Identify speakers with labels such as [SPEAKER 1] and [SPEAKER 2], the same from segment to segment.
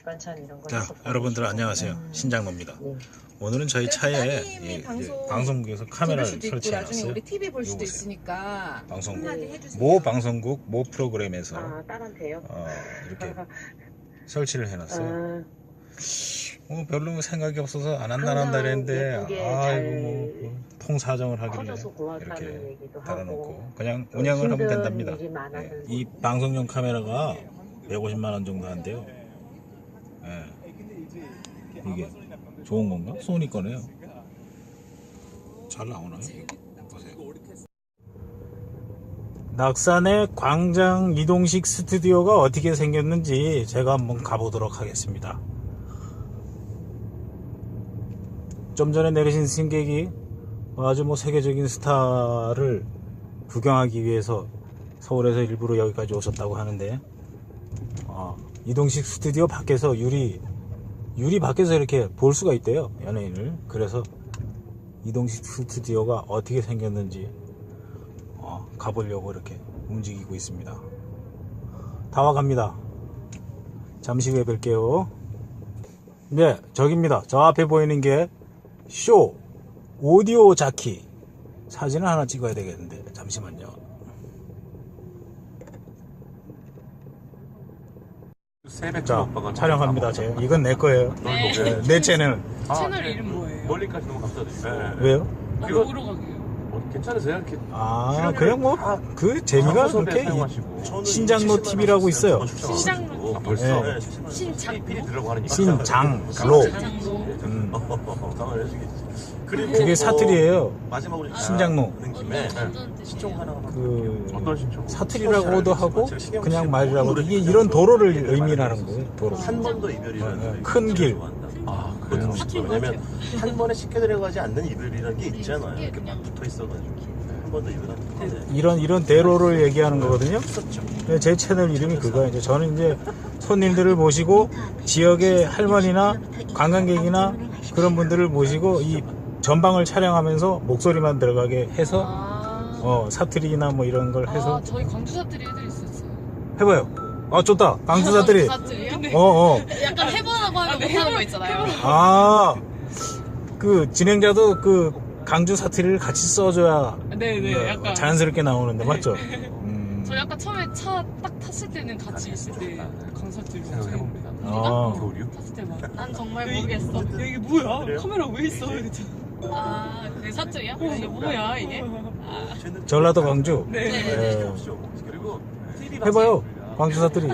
[SPEAKER 1] 밑반찬 이런 거
[SPEAKER 2] 자, 여러분들. 안녕하세요.
[SPEAKER 1] 음.
[SPEAKER 2] 신장로입니다.
[SPEAKER 1] 네.
[SPEAKER 2] 오늘은 저희 차에
[SPEAKER 3] 따님이
[SPEAKER 2] 이- 이
[SPEAKER 3] 방송
[SPEAKER 2] 방송 국에서
[SPEAKER 3] 들을
[SPEAKER 2] 카메라를
[SPEAKER 3] 수도 있고
[SPEAKER 2] 설치해
[SPEAKER 3] 나중에
[SPEAKER 2] 놨어요.
[SPEAKER 3] 우리 TV 볼 수도. 있으니까
[SPEAKER 2] 방송국.
[SPEAKER 3] 한마디 해주세요.
[SPEAKER 2] 모 방송국 모 프로그램에서
[SPEAKER 1] 아, 딸한테요?
[SPEAKER 2] 어, 이렇게 설치를 해놨어요.
[SPEAKER 1] 아,
[SPEAKER 2] 뭐 별로 생각이 없어서 안 한다 안 한다 그랬는데
[SPEAKER 1] 예쁘게
[SPEAKER 2] 아이고 잘뭐 통 사정을 하길래
[SPEAKER 1] 커져서 고맙다는
[SPEAKER 2] 이렇게
[SPEAKER 1] 얘기도
[SPEAKER 2] 달아놓고
[SPEAKER 1] 하고
[SPEAKER 2] 그냥
[SPEAKER 1] 또
[SPEAKER 2] 운영을 하면
[SPEAKER 1] 힘든
[SPEAKER 2] 된답니다.
[SPEAKER 1] 일이
[SPEAKER 2] 네. 이 방송용 카메라가 150만 원 정도 한대요. 예. 이게 좋은 건가? 소니 거네요. 잘 나오나요? 보세요. 낙산의 광장 이동식 스튜디오가 어떻게 생겼는지 제가 한번 가보도록 하겠습니다. 좀 전에 내리신 승객이 아주 뭐 세계적인 스타를 구경하기 위해서 서울에서 일부러 여기까지 오셨다고 하는데 어, 이동식 스튜디오 밖에서 유리 유리 밖에서 이렇게 볼 수가 있대요 연예인을. 그래서 이동식 스튜디오가 어떻게 생겼는지 어, 가보려고 이렇게 움직이고 있습니다. 다 와갑니다. 잠시 후에 뵐게요. 네 저기입니다. 저 앞에 보이는 게 쇼 오디오 자키. 사진을 하나 찍어야 되겠는데 잠시만요
[SPEAKER 4] 세백
[SPEAKER 2] 자
[SPEAKER 4] 오빠가
[SPEAKER 2] 촬영합니다 제 이건 내 거예요
[SPEAKER 4] 네.
[SPEAKER 2] 네, 내 채널
[SPEAKER 3] 채널 이름 뭐예요?
[SPEAKER 4] 멀리까지 너무 감사드립니다. 네.
[SPEAKER 2] 왜요?
[SPEAKER 3] 아,
[SPEAKER 4] 이거-
[SPEAKER 3] 보러 가게요.
[SPEAKER 4] 어, 괜찮으세요? 이렇게
[SPEAKER 2] 아 그냥 뭐 그 재미가 그렇게 이-. 신장로 TV라고 있어요
[SPEAKER 3] 신장로.
[SPEAKER 4] 아, 벌써
[SPEAKER 2] 네.
[SPEAKER 3] 신장.
[SPEAKER 4] 필이 들어가고 하니까
[SPEAKER 2] 신장로
[SPEAKER 3] 장로.
[SPEAKER 2] 음,
[SPEAKER 4] 당을 해주겠지. 그리고
[SPEAKER 2] 그게 사투리예요
[SPEAKER 4] 마지막으로
[SPEAKER 2] 신장로.
[SPEAKER 4] 김에 신청 하나
[SPEAKER 2] 그
[SPEAKER 4] 어떤 신청?
[SPEAKER 2] 사투리라고도 하고 그냥 말이라고 이게 이런 도로를 의미하는 거예요 도로
[SPEAKER 4] 한 번도 이별이라는
[SPEAKER 2] 어, 어, 걸큰 길.
[SPEAKER 4] 아 그래요? 왜냐면 한 번에 들어가지 않는 이별이라는 게 있잖아요. 이렇게 막 붙어 있어가지고 한 이별하면
[SPEAKER 2] 이런 이런 대로를 얘기하는 거거든요
[SPEAKER 4] 있었죠.
[SPEAKER 2] 네, 제 채널 이름이 그거예요. 이제 저는 이제 손님들을 모시고 지역의 할머니나 관광객이나 그런 분들을 모시고 이 전방을 촬영하면서 목소리만 들어가게 해서
[SPEAKER 3] 아,
[SPEAKER 2] 어, 사투리나 뭐 이런 걸 해서
[SPEAKER 3] 아 저희 광주 사투리 해드릴 수 있어요.
[SPEAKER 2] 해봐요. 아 좋다. 강주 사투리.
[SPEAKER 5] 사투리요?
[SPEAKER 2] 어 어.
[SPEAKER 5] 약간 해보라고 하면 못하는 거 있잖아요.
[SPEAKER 2] 아. 그 진행자도 그 강주 사투리를 같이 써줘야
[SPEAKER 5] 네네,
[SPEAKER 2] 어,
[SPEAKER 5] 약간.
[SPEAKER 2] 자연스럽게 나오는데 맞죠? 음.
[SPEAKER 5] 저 약간 처음에 차 딱 탔을 때는 같이 있을 때 강사투리
[SPEAKER 4] 생각해봅니다.
[SPEAKER 2] 아.
[SPEAKER 4] 교류?
[SPEAKER 5] 탔을 때만
[SPEAKER 3] 난 정말 모르겠어.
[SPEAKER 5] 야, 이게 뭐야?
[SPEAKER 4] 그래요?
[SPEAKER 5] 카메라 왜 있어? 이랬잖아. 아, 그 사투리야? 이게 뭐야 이게?
[SPEAKER 2] 전라도 강주.
[SPEAKER 5] 네.
[SPEAKER 2] 예.
[SPEAKER 4] 그리고 TV
[SPEAKER 2] 해봐요. 광주 사투리.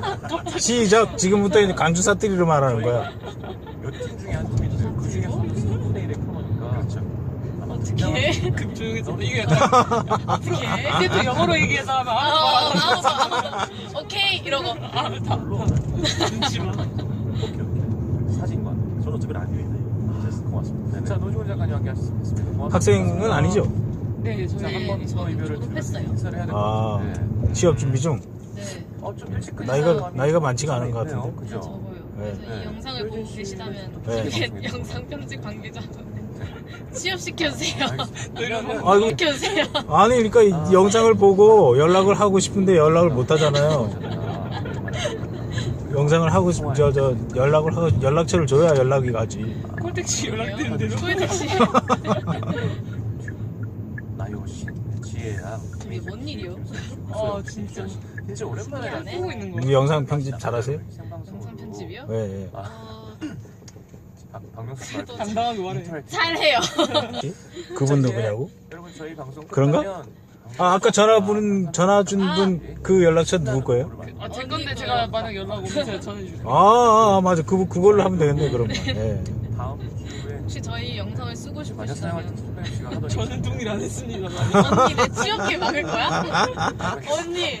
[SPEAKER 2] 시작. 지금부터 이제 강주 사투리로 말하는 거야.
[SPEAKER 4] 몇 팀 중에 한 팀이 있어요. 그 중에 3분의 1의 프로니까. 그렇죠.
[SPEAKER 5] 어떻게? 급 조용해서 이게 약간 어떻게? 그래도 영어로 얘기해서 하면 아, 알아서 알아서 오케이 이러고 아, 다 눈치만.
[SPEAKER 4] 사진관. 저는 어차피 라디오인데. 같습니다. 자, 노지원 작가님 함께 하셨습니다.
[SPEAKER 2] 학생은 아니죠?
[SPEAKER 5] 네, 저희
[SPEAKER 4] 한번 더 이별을
[SPEAKER 5] 졸업했어요.
[SPEAKER 4] 인사를 해야 될것
[SPEAKER 2] 아,
[SPEAKER 4] 같은데.
[SPEAKER 2] 취업 준비 중.
[SPEAKER 5] 네,
[SPEAKER 4] 어, 좀 일찍
[SPEAKER 2] 나이가- 나이가 많지가 않은 것. 같은데.
[SPEAKER 4] 그죠?
[SPEAKER 5] 적어요.
[SPEAKER 2] 네.
[SPEAKER 5] 그래서
[SPEAKER 4] 네.
[SPEAKER 5] 이 영상을 보고 계시다면
[SPEAKER 2] 네.
[SPEAKER 5] 영상 편집 관계자분들 취업 시켜주세요.
[SPEAKER 4] 그러면
[SPEAKER 2] 아이고.
[SPEAKER 5] 시켜주세요.
[SPEAKER 2] 아니, 그러니까 이 영상을 보고 연락을 하고 싶은데 연락을 못 하잖아요. 영상을 하고 싶, 저, 저, 연락을 하고, 연락처를 줘야 연락이 가지.
[SPEAKER 5] 콜택시 연락드는데도 콜택시.
[SPEAKER 4] 나 요시 지혜야.
[SPEAKER 5] 이게 뭔 일이요? 어, 진짜.
[SPEAKER 4] 진짜 오랜만에
[SPEAKER 5] 신기하네.
[SPEAKER 4] 보고 있는
[SPEAKER 2] 우리 영상 편집 잘하세요?
[SPEAKER 5] 영상 편집이요?
[SPEAKER 2] 예, 예.
[SPEAKER 5] 어,
[SPEAKER 4] 박명수 말
[SPEAKER 5] 당당하게 말해. 잘해요.
[SPEAKER 2] 그분 누구냐고?
[SPEAKER 4] 여러분 저희 방송
[SPEAKER 2] 그런가?
[SPEAKER 4] 끝나면
[SPEAKER 2] 아, 아까 전화 분, 전화 준 분 그 연락처 누구 거예요?
[SPEAKER 5] 아, 제 건데 제가 만약 연락 오면 제가 전해줄게요.
[SPEAKER 2] 아, 아, 아, 맞아. 그, 그걸로 하면 되겠네, 그러면. 예.
[SPEAKER 5] 혹시 저희 영상을 쓰고
[SPEAKER 4] 마녀 사용할 때
[SPEAKER 5] 싶으시다면
[SPEAKER 4] 씨가 하던
[SPEAKER 5] 저는 동일 안 했습니다. 언니 내 취업계 막을 거야? 언니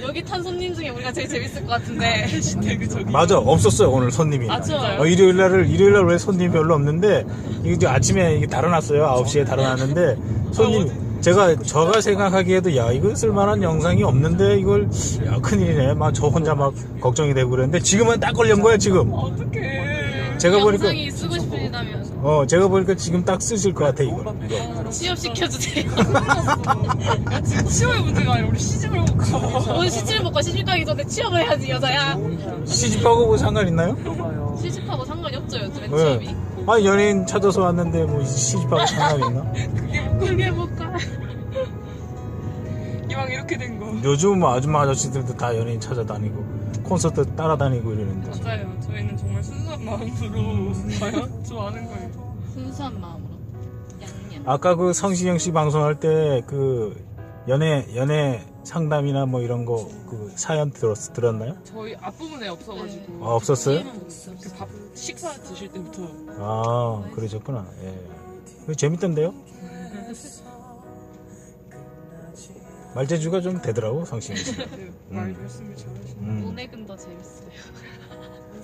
[SPEAKER 5] 여기 탄 손님 중에 우리가 제일 재밌을 것 같은데 해시태그 저기
[SPEAKER 2] 맞아. 없었어요, 오늘 손님이.
[SPEAKER 5] 아 진짜요?
[SPEAKER 2] 어, 일요일 날을, 일요일 날 왜 손님이 별로 없는데, 이게 이제 아침에 이게 달아놨어요. 9시에 달아놨는데, 손님, 제가, 제가 생각하기에도, 야, 이거 쓸만한 영상이 없는데, 이걸, 야, 큰일이네. 막 저 혼자 막 걱정이 되고 그랬는데, 지금은 딱 걸린 거야, 지금.
[SPEAKER 5] 어떡해
[SPEAKER 2] 제가 보니까
[SPEAKER 3] 영상이 쓰고 싶으시다면
[SPEAKER 2] 어 제가 보니까 지금 딱 쓰실 것 같아 이거.
[SPEAKER 3] 취업시켜주세요.
[SPEAKER 5] 야, 지금 치워의 문제가 아니라 우리 시집을 못 가.
[SPEAKER 3] 오늘 시집을 먹고 시집 가기 전에 취업을 해야지 여자야.
[SPEAKER 2] 시집하고 뭐 상관 있나요?
[SPEAKER 3] 시집하고 상관이 없죠 요즘에
[SPEAKER 2] 네.
[SPEAKER 3] 취업이.
[SPEAKER 2] 아니 연예인 찾아서 왔는데 뭐 시집하고 상관 있나?
[SPEAKER 3] 그게 뭘까?
[SPEAKER 5] 이왕 이렇게 된 거.
[SPEAKER 2] 요즘 뭐 아줌마 아저씨들도 다 연예인 찾아다니고 콘서트 따라다니고 이러는데.
[SPEAKER 5] 맞아요. 저희는 정말 순수한 마음으로 과연 좋아하는 거예요.
[SPEAKER 3] 순수한 마음으로. 양념.
[SPEAKER 2] 아까 그 성시경 씨 방송할 때 그 연애 연애 상담이나 뭐 이런 거 그 사연 들었 들었나요?
[SPEAKER 5] 저희 앞부분에 없어가지고.
[SPEAKER 2] 아, 없었어요?
[SPEAKER 3] 이해는 못했어.
[SPEAKER 5] 그 밥 식사 드실 때부터
[SPEAKER 2] 아 그러셨구나. 예. 그거 재밌던데요? 말재주가 좀 되더라고 씨.
[SPEAKER 5] 그말 말씀을 잘하시네.
[SPEAKER 2] 음.
[SPEAKER 3] 오늘은 더 재밌어요.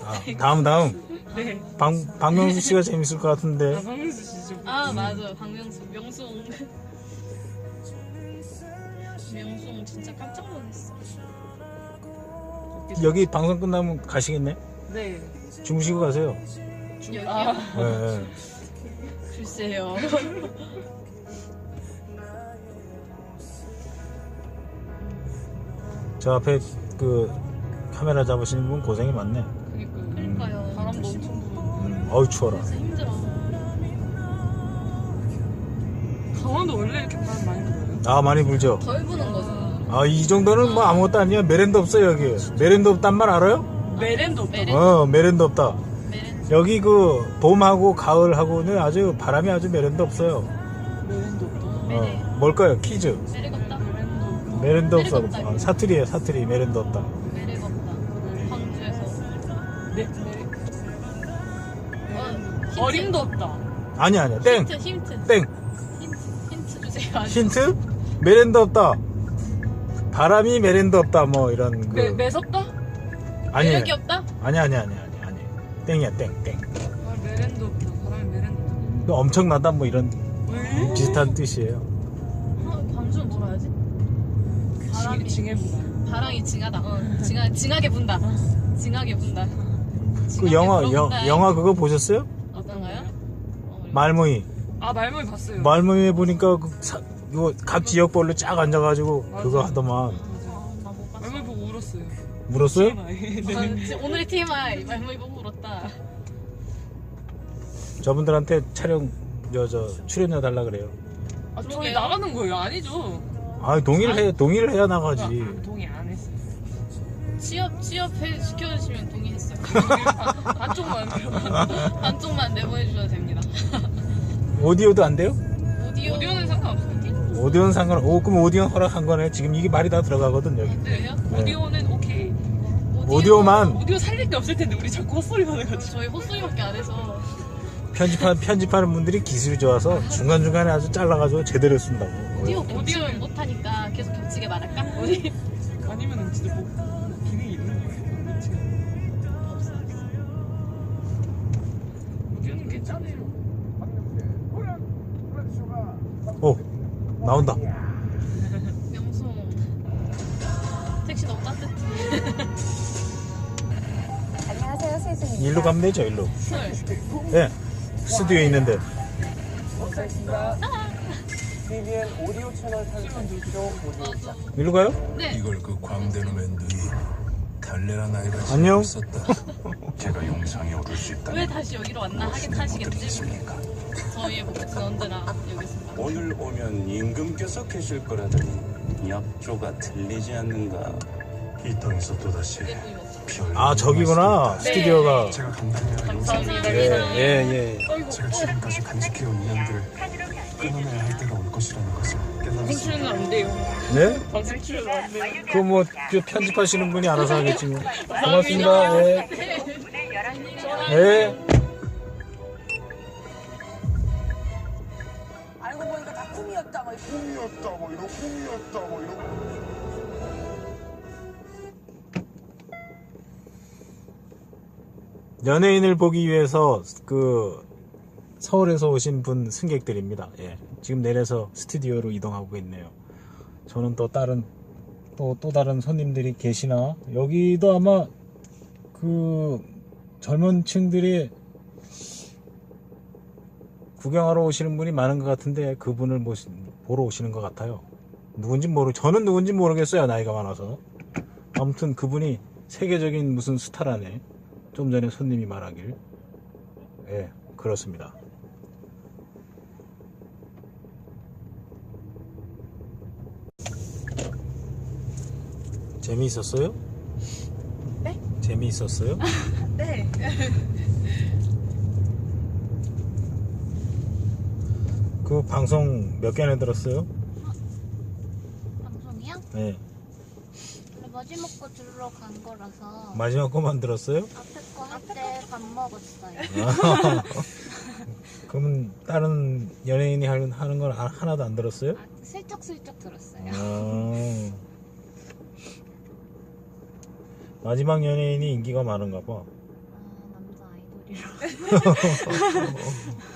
[SPEAKER 2] 아, 다음 다음
[SPEAKER 5] 네.
[SPEAKER 2] 방 박명수 씨가 재밌을 것 같은데.
[SPEAKER 5] 아, 박명수 씨죠.
[SPEAKER 3] 아 맞아 박명수 명수홍. 명수홍 진짜 깜짝 놀랐어.
[SPEAKER 2] 여기 방송 끝나면 가시겠네?
[SPEAKER 5] 네.
[SPEAKER 2] 주무시고 가세요.
[SPEAKER 3] 여기요?
[SPEAKER 5] 아,
[SPEAKER 2] 예, 예.
[SPEAKER 3] 글쎄요.
[SPEAKER 2] 저 앞에 그 카메라 잡으시는 분 고생이 많네.
[SPEAKER 5] 그니까요.
[SPEAKER 3] 그러니까 요.
[SPEAKER 5] 바람도 엄청 불어.
[SPEAKER 2] 음, 어우 추워라.
[SPEAKER 3] 진짜 힘들어.
[SPEAKER 5] 강원도 원래 이렇게 바람 많이 불어요?
[SPEAKER 2] 아 많이 불죠.
[SPEAKER 3] 덜 부는 거죠.
[SPEAKER 2] 아 이 정도는 뭐 아무것도 아니야. 메렌도 없어 여기. 메렌도 없단 말 알아요?
[SPEAKER 5] 메렌도 없다.
[SPEAKER 3] 메렌-
[SPEAKER 2] 어 메렌도 없다.
[SPEAKER 3] 메렌
[SPEAKER 2] 여기 그 봄하고 가을하고는 아주 바람이 아주 메렌도 없어요.
[SPEAKER 5] 메렌도 없다.
[SPEAKER 2] 어, 뭘까요? 퀴즈.
[SPEAKER 3] 없다.
[SPEAKER 5] 메렌도 없다.
[SPEAKER 2] 메렌도 없어.
[SPEAKER 3] 없다.
[SPEAKER 2] 어, 사투리에 사투리 메렌도 없다.
[SPEAKER 3] 메렉 없다. 광주에서.
[SPEAKER 5] 네.
[SPEAKER 3] 어.
[SPEAKER 5] 어림도 없다.
[SPEAKER 2] 아니야 아니야. 땡.
[SPEAKER 3] 힌트 힌트
[SPEAKER 2] 땡.
[SPEAKER 3] 힌트 힌트 주세요.
[SPEAKER 2] 힌트? 메렌도 없다. 바람이 메렌도 없다. 뭐 이런 그
[SPEAKER 5] 매, 매섭다?
[SPEAKER 2] 아니
[SPEAKER 3] 매력이 없다?
[SPEAKER 2] 아니 아니 아니 아니 아니. 땡이야 땡 땡.
[SPEAKER 5] 아, 메렌도 없다. 바람이 메렌도 없다.
[SPEAKER 2] 엄청나다 뭐 이런
[SPEAKER 5] 왜?
[SPEAKER 2] 비슷한 뜻이에요.
[SPEAKER 3] 어, 광주는 뭐라 해야지? 바람이
[SPEAKER 5] 징해보다.
[SPEAKER 3] 바람이 징하다. 어, 징하 징하게 분다. 징하게 분다.
[SPEAKER 2] 그
[SPEAKER 3] 징하게
[SPEAKER 2] 영화 영,
[SPEAKER 3] 불어본다.
[SPEAKER 2] 영화 그거 보셨어요?
[SPEAKER 3] 어떤가요?
[SPEAKER 2] 말모이.
[SPEAKER 5] 아, 말모이 봤어요.
[SPEAKER 2] 말모이에 보니까 그 사, 이거 각 지역별로 쫙 앉아가지고 그거. 하더만
[SPEAKER 3] 어, 나못 봤어.
[SPEAKER 5] 말모이 보고 울었어요.
[SPEAKER 2] 물었어요?
[SPEAKER 5] TMI.
[SPEAKER 3] 아,
[SPEAKER 5] 네.
[SPEAKER 3] 진짜 오늘의 TMI 말모이 보고 울었다.
[SPEAKER 2] 저분들한테 촬영 저, 저 출연료 달라 그래요.
[SPEAKER 5] 아, 저희
[SPEAKER 3] 그러게요.
[SPEAKER 5] 나가는 거예요? 아니죠?
[SPEAKER 2] 아 동의를 해 동의를 해야 나가지.
[SPEAKER 5] 아, 동의 안 했어요.
[SPEAKER 3] 취업 취업 해 시켜주시면 동의했어요.
[SPEAKER 5] 한쪽만
[SPEAKER 3] 한쪽만 내보내 주셔도 됩니다.
[SPEAKER 2] 오디오도 안 돼요?
[SPEAKER 3] 오디오
[SPEAKER 5] 오디오는 상관없어요.
[SPEAKER 2] 오디오는 상관. 오 그럼 오디오 허락한 거네. 지금 이게 말이 다 들어가거든 여기.
[SPEAKER 3] 그래요?
[SPEAKER 2] 네.
[SPEAKER 5] 오디오는 오케이.
[SPEAKER 2] 오디오만
[SPEAKER 5] 오디오 살릴 게 없을 텐데 우리 자꾸 헛소리만 해가지고.
[SPEAKER 3] 저희 헛소리밖에 안 해서
[SPEAKER 2] 편집하는 편집하는 분들이 기술이 좋아서 중간 중간에 아주 잘라가지고 제대로 쓴다고.
[SPEAKER 3] 오디오 겹치면 못하니까 계속 겹치게 말할까? 우리
[SPEAKER 5] 아니면은 진짜 뭐 기능이 있는 거예요. 오디오는 괜찮아요.
[SPEAKER 2] 오 나온다.
[SPEAKER 3] 명수 택시 너무 따뜻해.
[SPEAKER 1] 안녕하세요, 세준입니다.
[SPEAKER 2] 일로 가면 되죠 일로.
[SPEAKER 3] 술.
[SPEAKER 2] 예. 스튜디오에 있는데.
[SPEAKER 6] 오디오 채널
[SPEAKER 2] 일로 가요?
[SPEAKER 3] 네.
[SPEAKER 7] 이걸 그 달래란 아이가
[SPEAKER 2] 안녕.
[SPEAKER 7] 있었다. 제가 영상에 오를 수 있다.
[SPEAKER 3] 왜 다시 여기로 왔나 하긴 하시겠지. 저희의 목적지는 언제나 여기 있습니다.
[SPEAKER 8] 오늘 오면 임금께서 계실 거라더니 약조가 틀리지 않는가
[SPEAKER 7] 이 땅에서 또다시
[SPEAKER 3] 또 이거.
[SPEAKER 2] 별아 저기구나 스튜디오가.
[SPEAKER 7] 제가 감당해야 할
[SPEAKER 3] 감사합니다.
[SPEAKER 2] 예 예, 예.
[SPEAKER 7] 제가 지금까지 간직해온 인연들을 끊어내야 할 때가 올 것이라는 것을 깨달았습니다.
[SPEAKER 5] 방출은 안 돼요.
[SPEAKER 2] 네?
[SPEAKER 5] 방출 출연 안 돼요.
[SPEAKER 2] 그거 뭐 편집하시는 분이 알아서 하겠지 뭐. 고맙습니다. 예. 예.
[SPEAKER 6] 알고 보니까 다 꿈이었다 막
[SPEAKER 7] 꿈이었다 뭐 이런 꿈이었다 뭐 이런
[SPEAKER 2] 연예인을 보기 위해서 그 서울에서 오신 분 승객들입니다. 예. 지금 내려서 스튜디오로 이동하고 있네요. 저는 또 다른 또 또 다른 손님들이 계시나 여기도 아마 그 젊은 층들이 구경하러 오시는 분이 많은 것 같은데 그분을 모시, 보러 오시는 것 같아요. 누군지 모르, 저는 누군지 모르겠어요. 나이가 많아서. 아무튼 그분이 세계적인 무슨 스타라네. 좀 전에 손님이 말하길. 예, 그렇습니다. 재미있었어요?
[SPEAKER 5] 네?
[SPEAKER 2] 재미있었어요?
[SPEAKER 5] 네.
[SPEAKER 2] 그 방송 몇 개나 들었어요?
[SPEAKER 9] 방송이요?
[SPEAKER 2] 네.
[SPEAKER 9] 마지막 거 들으러 간 거라서
[SPEAKER 2] 마지막 거 만 들었어요?
[SPEAKER 9] 앞에 거 할 때 밥 먹었어요.
[SPEAKER 2] 그러면 다른 연예인이 하는, 하는 건 아- 하나도 안 들었어요?
[SPEAKER 9] 아, 슬쩍슬쩍 들었어요.
[SPEAKER 2] 아. 마지막 연예인이 인기가 많은가 봐.
[SPEAKER 9] 아, 남자 아이돌이라.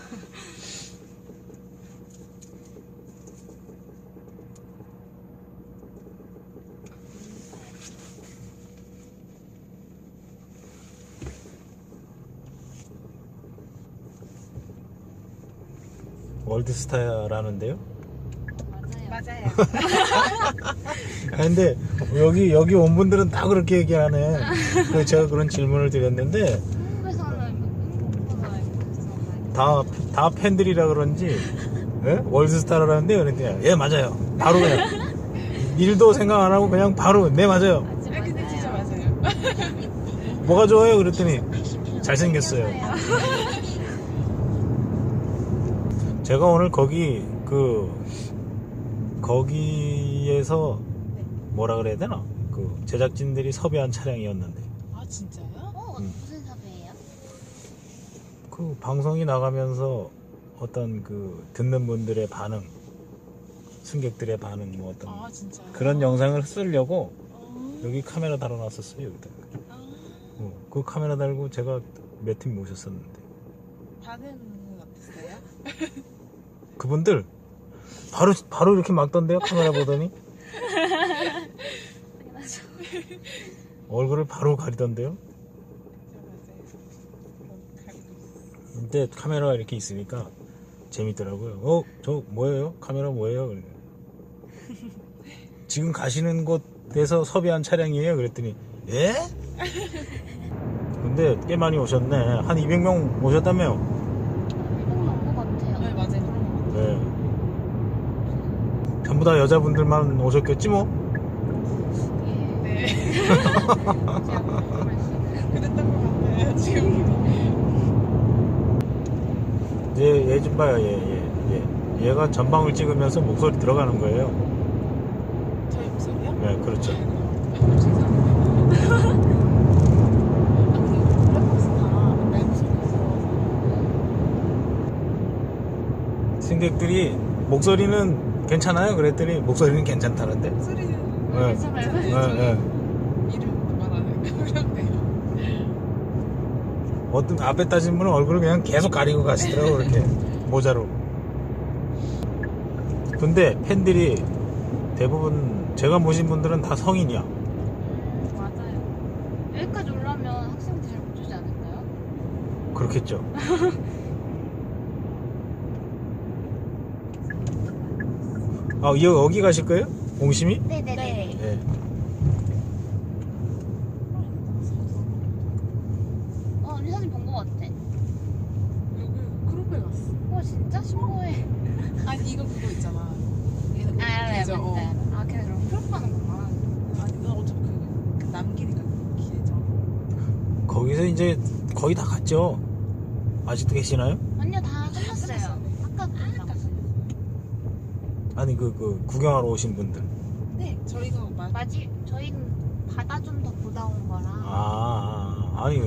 [SPEAKER 2] 월드스타라는데요?
[SPEAKER 9] 맞아요.
[SPEAKER 5] 아,
[SPEAKER 2] 근데 여기 여기 온 분들은 다 그렇게 얘기하네. 그래서 제가 그런 질문을 드렸는데
[SPEAKER 9] 다,
[SPEAKER 2] 다 팬들이라 그런지 예? 월드스타라는데 그랬더니 예 맞아요. 바로 그냥 일도 생각 안 하고 그냥 바로 네 맞아요.
[SPEAKER 5] 아, 근데 진짜 맞아요.
[SPEAKER 2] 뭐가 좋아요? 그랬더니 잘생겼어요. 제가 오늘 거기 그 거기에서 뭐라 그래야 되나? 그 제작진들이 섭외한 차량이었는데
[SPEAKER 5] 아 진짜요?
[SPEAKER 9] 어,
[SPEAKER 2] 음.
[SPEAKER 9] 무슨 섭외예요?
[SPEAKER 2] 그 방송이 나가면서 어떤 그 듣는 분들의 반응, 승객들의 반응 뭐 어떤
[SPEAKER 5] 아?
[SPEAKER 2] 그런 영상을 쓰려고
[SPEAKER 5] 어.
[SPEAKER 2] 여기 카메라 달아놨었어요. 여기다.
[SPEAKER 5] 아,
[SPEAKER 2] 어, 그 카메라 달고 제가 몇 팀 모셨었는데
[SPEAKER 5] 반응은 어땠어요?
[SPEAKER 2] 그분들 바로 바로 이렇게 막던데요 카메라 보더니. 얼굴을 바로 가리던데요. 근데 카메라가 이렇게 있으니까 재밌더라고요. 어, 저 뭐예요? 카메라 뭐예요? 지금 가시는 곳에서 섭외한 차량이에요. 그랬더니 예? 근데 꽤 많이 오셨네. 한 200명 오셨다며요.
[SPEAKER 9] 이런 나온 것 같아요.
[SPEAKER 5] 네 맞아요. 그런 거
[SPEAKER 2] 네. 전부 다 여자분들만 오셨겠지 뭐.
[SPEAKER 9] 예.
[SPEAKER 5] 네. 그랬던 것 같아요. 지금.
[SPEAKER 2] 얘, 얘좀 봐요. 얘, 얘, 얘. 얘가 전방을 찍으면서 목소리 들어가는 거예요.
[SPEAKER 5] 저희 목소리요?
[SPEAKER 2] 네, 그렇죠. 승객들이 목소리는 괜찮아요? 그랬더니 목소리는 괜찮다는데.
[SPEAKER 5] 소리는
[SPEAKER 2] 네.
[SPEAKER 9] 괜찮아요?
[SPEAKER 2] 네, 네.
[SPEAKER 5] 이름.
[SPEAKER 2] 어떤 앞에 따진 분은 얼굴을 그냥 계속 가리고 가시더라고 그렇게 모자로. 근데 팬들이 대부분 제가 모신 분들은 다 성인이야.
[SPEAKER 9] 맞아요. 여기까지 올라면 학생들 잘못 주지 않을까요?
[SPEAKER 2] 그렇겠죠. 아 여- 여기 가실 거예요? 옹심이?
[SPEAKER 9] 네네네.
[SPEAKER 2] 네.
[SPEAKER 9] 어, 언니 사진 본것 같아.
[SPEAKER 5] 여기 크로페 갔어.
[SPEAKER 9] 어, 진짜? 신고해.
[SPEAKER 5] 아니 이거 그거 있잖아. 얘는
[SPEAKER 9] 아, 네,
[SPEAKER 5] 계좌, 어.
[SPEAKER 9] 맞다. 아, 걔네 그럼 프로프 하는구나.
[SPEAKER 5] 아니 나 어차피 그 남기니까 기회죠.
[SPEAKER 2] 거기서 이제 거의 다 갔죠. 아직도 계시나요?
[SPEAKER 9] 아니요, 다 끝났어요. 아까 끝났어요.
[SPEAKER 2] 아니 그, 그 구경하러 오신 분들.
[SPEAKER 5] 네, 저희가 마,
[SPEAKER 9] 마지, 저희는 바다 좀 더 보다 온 거라.
[SPEAKER 2] 아, 아, 아 아니